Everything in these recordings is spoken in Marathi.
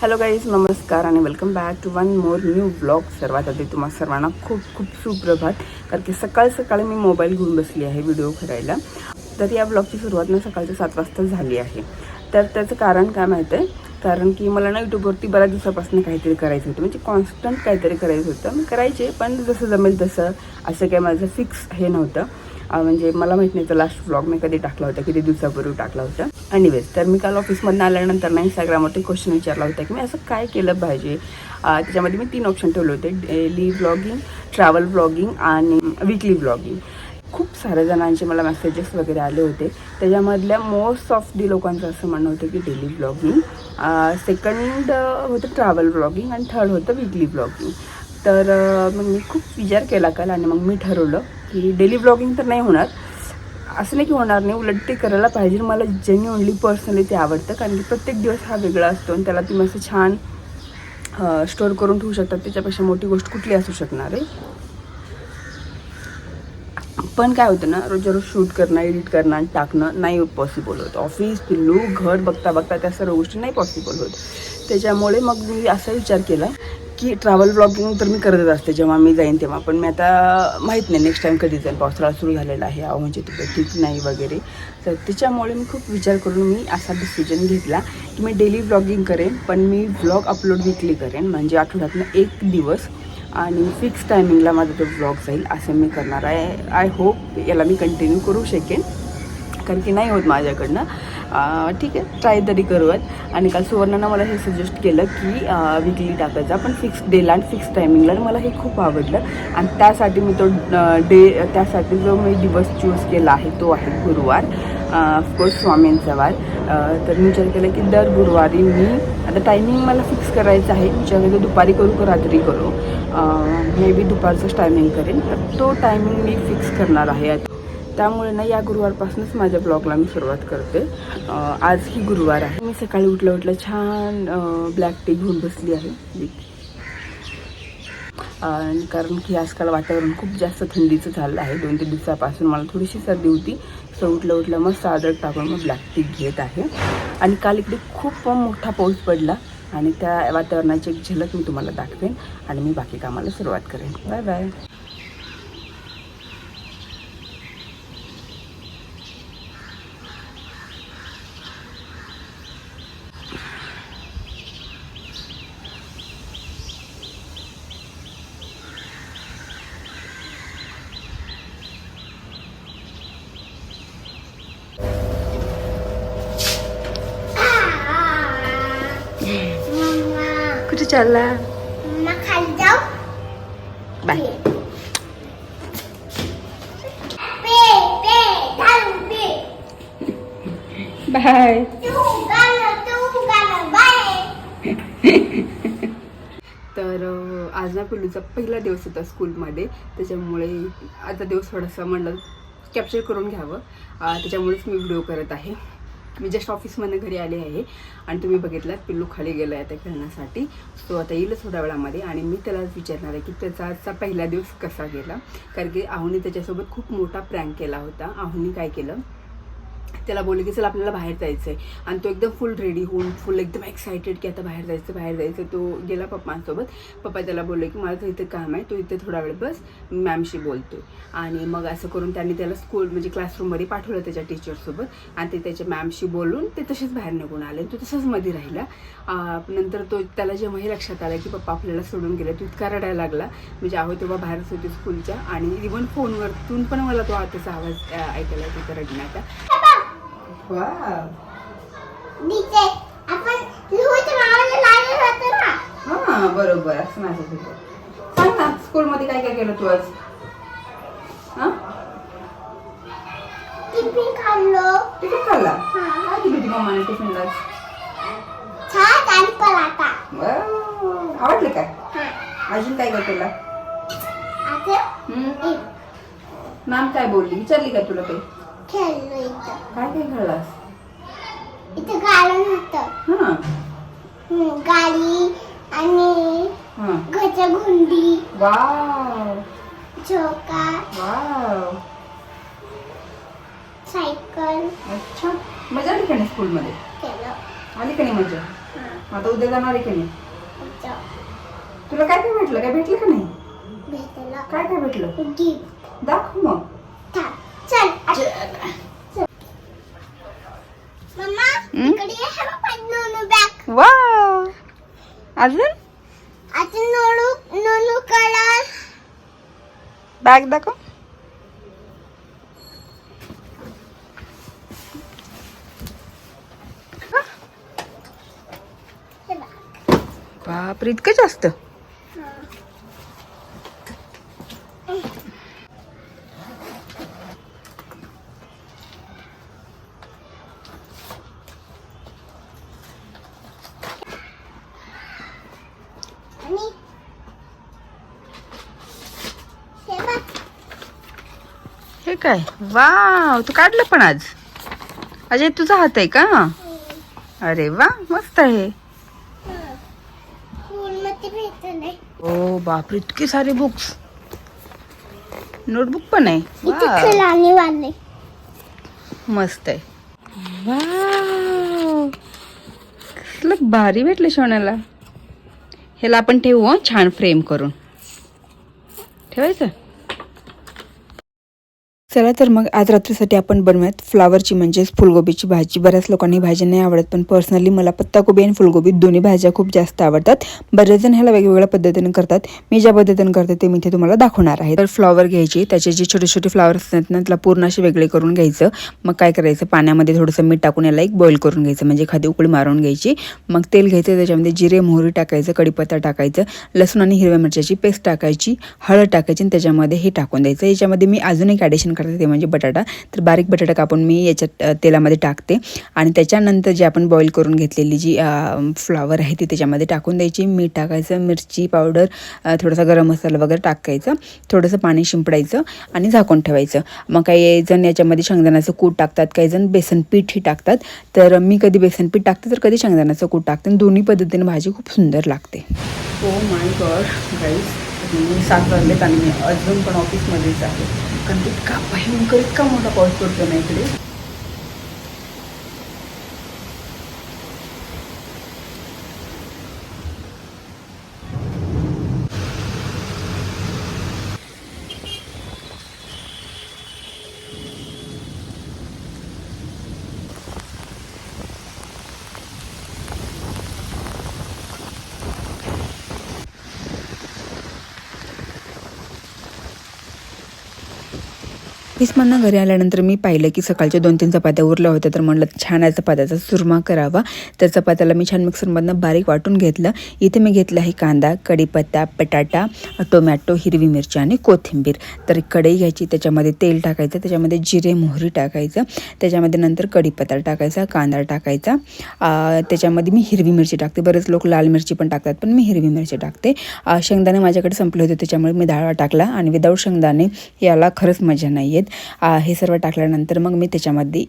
हॅलो गाईज नमस्कार आणि welcome back to one more new blog सर्वात आधी तुम्हा सर्वांना खूप खूप सुप्रभात. कारण की सकाळ सकाळी मी मोबाईल घेऊन बसली आहे व्हिडिओ करायला. तर या ब्लॉगची सुरुवात ना सकाळच्या सात वाजता झाली आहे. तर त्याचं कारण काय माहीत आहे? कारण की मला ना यूट्यूबवरती बऱ्याच दिवसापासून काहीतरी करायचं होतं. म्हणजे कॉन्स्टंट काहीतरी करायचं होतं. मी करायचे पण जसं जमेल तसं असं काही माझं फिक्स हे नव्हतं. म्हणजे मला माहीत नाही तर लास्ट ब्लॉग मी कधी टाकला होता किती दिवसापूर्वी टाकला होता. एनिवेज तर मी काल ऑफिसमधून आल्यानंतर ना इंस्टाग्रामवरती क्वेश्चन विचारला होता की मी असं काय केलं पाहिजे? त्याच्यामध्ये मी तीन ऑप्शन ठेवले होते डेली ब्लॉगिंग ट्रॅव्हल ब्लॉगिंग आणि विकली ब्लॉगिंग खूप साऱ्या जणांचे मला मेसेजेस वगैरे आले होते. त्याच्यामधल्या मोस्ट ऑफ दी लोकांचं असं म्हणणं होतं की डेली ब्लॉगिंग सेकंड होतं ट्रॅव्हल ब्लॉगिंग आणि थर्ड होतं विकली ब्लॉगिंग तर मग मी खूप विचार केला काल आणि मग मी ठरवलं की डेली ब्लॉगिंग तर नाही होणार. असं नाही की होणार नाही उलट ते करायला पाहिजे मला जेन्युअनली पर्सनली ते आवडतं. कारण की प्रत्येक दिवस हा वेगळा असतो आणि त्याला तुम्ही असं छान स्टोअर करून ठेवू शकतात त्याच्यापेक्षा मोठी गोष्ट कुठली असू शकणार आहे? पण काय होतं ना रोजच्या रोज शूट करणं एडिट करणं आणि टाकणं नाही पॉसिबल होत. ऑफिस पिल्लू घर बघता बघता त्या सर्व गोष्टी नाही पॉसिबल होत. त्याच्यामुळे मग मी असा विचार केला की ट्रॅव्हल ब्लॉगिंग तर मी करतच असते जेव्हा मी जाईन तेव्हा. पण मी आता माहीत नाही नेक्स्ट टाईम कधी जाईल. पावसाळा सुरू झालेला आहे अहो म्हणजे तिकडे ठीक नाही वगैरे. तर त्याच्यामुळे मी खूप विचार करून मी असा डिसिजन घेतला की मी डेली ब्लॉगिंग करेन पण मी ब्लॉग अपलोड विकली करेन. म्हणजे आठवड्यातनं एक दिवस. आणि फिक्स टायमिंगला माझा तो ब्लॉग जाईल असं मी करणार आहे. आय होप याला मी कंटिन्यू करू शकेन. कारण की नाही होत माझ्याकडनं. ठीक आहे. ट्राय तरी करूयात. आणि काल सुवर्णानं मला हे सजेस्ट केलं की विकली टाकायचं. पण फिक्स डेला आणि फिक्स टायमिंगला आणि मला हे खूप आवडलं. आणि त्यासाठी मी तो डे त्यासाठी जो मी दिवस चूज केला आहे तो आहे गुरुवार. ऑफकोर्स स्वामींचा वार. तर मी विचार केला की दर गुरुवारी मी आता टायमिंग मला फिक्स करायचं आहे. विचार केलं दुपारी करू का रात्री करू? मे बी दुपारचंच टायमिंग करेन. तर तो टायमिंग मी फिक्स करणार आहे. त्यामुळे ना या गुरुवारपासूनच माझ्या ब्लॉगला मी सुरुवात करते. आज ही गुरुवार आहे. मी सकाळी उठलं उठलं छान ब्लॅक टी घेऊन बसली आहे. आणि कारण की आजकाल वातावरण खूप जास्त थंडीचं झालं आहे. दोन तीन दिवसापासून मला थोडीशी सर्दी होती. सो उठलं उठलं मस्त अद्रक टाकून मग ब्लॅक टी घेत आहे. आणि काल इकडे खूप मोठा पाऊस पडला आणि त्या वातावरणाची एक झलक मी तुम्हाला दाखवेन आणि मी बाकी कामाला सुरुवात करेन. बाय बाय खाली जाऊ बाय बाय तर आज ना पिल्लूचा पहिला दिवस होता स्कूलमध्ये. त्याच्यामुळे आता दिवस थोडासा म्हणलं कॅप्चर करून घ्यावं. त्याच्यामुळेच मी व्हिडिओ करत आहे. मी जस्ट ऑफिसमधनं घरी आले आहे. आणि तुम्ही बघितलात पिल्लू खाली गेला आहे त्या खेळण्यासाठी. तो आता येईलच थोड्या वेळामध्ये. आणि मी त्याला विचारणार आहे की त्याचा आजचा पहिला दिवस कसा गेला? कारण की आहुनी त्याच्यासोबत खूप मोठा प्रँक केला होता. आहुनी काय केलं? त्याला बोलले की चल आपल्याला बाहेर जायचं आहे आणि तो एकदम फुल रेडी होऊन फुल एकदम एक्सायटेड की आता बाहेर जायचं बाहेर जायचं तो गेला पप्पांसोबत. पप्पा त्याला बोलले की माझं इथे काम आहे तो इथे थोडा वेळ बस मॅमशी बोलतोय आणि मग असं करून त्यांनी त्याला स्कूल म्हणजे क्लासरूममध्ये पाठवलं त्याच्या टीचरसोबत आणि ते त्याच्या मॅमशी बोलून ते तसेच बाहेर निघून आले. तो तसंच मध्ये राहिला. नंतर तो त्याला जेव्हा हे लक्षात आलं की पप्पा आपल्याला सोडून गेले तो इतका रडायला लागला. म्हणजे आहो तेव्हा बाहेरच होते स्कूलच्या आणि इवन फोनवरतून पण मला तो आताचा आवाज ऐकायला तिथं रडण्याचा. नीचे आपण लिहूच नावाला लागलं होतं ना? हा बरोबर. असं माझं होतं. सांग ना स्कूलमध्ये काय काय केलं तू आज? हा? टिफिन खाल्लो. टिफिन खाल्ला? हा. काय दिली होती मम्माने टिफिनला छान आणि पराठा. वाव, आवडलं काय? हा. अजून काय काय केलं? आता हम्म. मॅम काय बोलली? विचारली का तुला काही? खेळलो इथं काय काय खेळलास? इथं गार्डन होतं. हा. गाडी आणि हा. घरच्या गुंडी वाव. झोका वाव. सायकल. अच्छा. मजा आली का नाही स्कूलमध्ये? केलं. आली का नाही मजा? आता उद्या जाणार आहे की नाही. तुला काय काय भेटलं? काय भेटलं का नाही? भेटायला काय काय भेटलं? गिफ्ट दाखव मग. चल चल. मम्मा हम्म? इकडे ये हे बघ नोनू बॅग वा अजून? बॅग दाखव. बापरे इतकं जास्त. हे काय? वा तू काढलं पण आज? अजय तुझा हात आहे का? अरे वा मस्त आहे. ओ बापरे इतके सारे बुक्स नोटबुक पण आहे. मस्त आहे. कसलं भारी भेटलं सोन्याला ह्याला आपण ठेवू छान फ्रेम करून. ठेवायचं? चला तर मग आज रात्रीसाठी आपण बनवूयात फ्लावरची म्हणजेच फुलगोबीची भाजी. बऱ्याच लोकांनी भाजी नाही आवडत पण पर्सनली मला पत्ताकोबी आणि फुलगोबी दोन्ही भाज्या खूप जास्त आवडतात. बरेच जण ह्याला वेगवेगळ्या पद्धतीने करतात. मी ज्या पद्धतीने करते ते मी इथे तुम्हाला दाखवणार आहे. तर फ्लॉवर घ्यायची त्याचे जे छोटे छोटे फ्लावर असतात ना त्याला पूर्ण असे वेगळे करून घ्यायचं. मग काय करायचं? पाण्यामध्ये थोडंसं मीठ टाकून याला एक बॉईल करून घ्यायचं. म्हणजे एखादी उकळी मारून घ्यायची. मग तेल घ्यायचं त्याच्यामध्ये जिरे मोहरी टाकायचं कढीपत्ता टाकायचं लसूण आणि हिरव्या मिरच्याची पेस्ट टाकायची हळद टाकायची आणि त्याच्यामध्ये हे टाकून द्यायचं. याच्यामध्ये मी अजून एक ॲडिशन करते ते म्हणजे बटाटा. तर बारीक बटाटा कापून मी याच्यात तेलामध्ये टाकते. आणि त्याच्यानंतर जे आपण बॉईल करून घेतलेली जी फ्लावर आहे ती त्याच्यामध्ये टाकून द्यायची. मीठ टाकायचं मिरची पावडर थोडासा गरम मसाला वगैरे टाकायचं. थोडंसं पाणी शिंपडायचं आणि झाकून ठेवायचं. मग काही जण याच्यामध्ये शेंगदाण्याचं कूट टाकतात काही जण बेसन पीठही टाकतात. तर मी कधी बेसन पीठ टाकते तर कधी शेंगदाण्याचं कूट टाकते. आणि दोन्ही पद्धतीने भाजी खूप सुंदर लागते. हो माय गॉड गाईस मी सात वाजलेत आणि मी अजून पण ऑफिसमध्येच आहे. कारण की इतका भयंकर इतका मोठा घरी आल्यानंतर मी पाहिलं की सकाळच्या दोन तीन चपात्या उरल्या होत्या. तर म्हणलं छान आहे चपात्याचा सुरमा करावा. त्या चपात्याला मी छान मिक्सरमधनं बारीक वाटून घेतलं. इथे मी घेतलं आहे कांदा कढीपत्ता बटाटा टोमॅटो हिरवी मिरची आणि कोथिंबीर. तर कढई घ्यायची त्याच्यामध्ये तेल टाकायचं त्याच्यामध्ये जिरे मोहरी टाकायचं त्याच्यामध्ये नंतर कढीपत्ता टाकायचा कांदा टाकायचा. त्याच्यामध्ये मी हिरवी मिरची टाकते. बरेच लोक लाल मिरची पण टाकतात पण मी हिरवी मिरची टाकते. शेंगदाणे माझ्याकडे संपले होते त्याच्यामुळे मी डाळ टाकला आणि विदाऊट शेंगदाणे याला खरंच मजा नाही येत हे सर्व टाकल्यानंतर मग मी त्याच्यामध्ये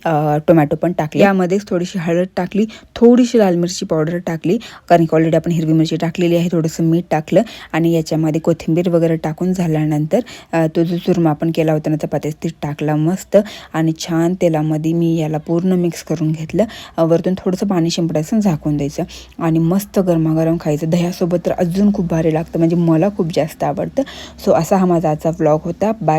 टोमॅटो पण टाकले. यामध्येच थोडीशी हळद टाकली थोडीशी लाल मिरची पावडर टाकली कारण की ऑलरेडी आपण हिरवी मिरची टाकलेली आहे थोडंसं मीठ टाकलं आणि याच्यामध्ये कोथिंबीर वगैरे टाकून झाल्यानंतर तो जो चुरमा आपण केला होता ना चपात्यास ती टाकला मस्त आणि छान तेलामध्ये मी याला पूर्ण मिक्स करून घेतलं. वरतून थोडंसं पाणी शिंपडायचं झाकून द्यायचं आणि मस्त गरमागरम खायचं. दह्यासोबत तर अजून खूप भारी लागतं म्हणजे मला खूप जास्त आवडतं. सो असा हा माझा आजचा व्लॉग होता. बाय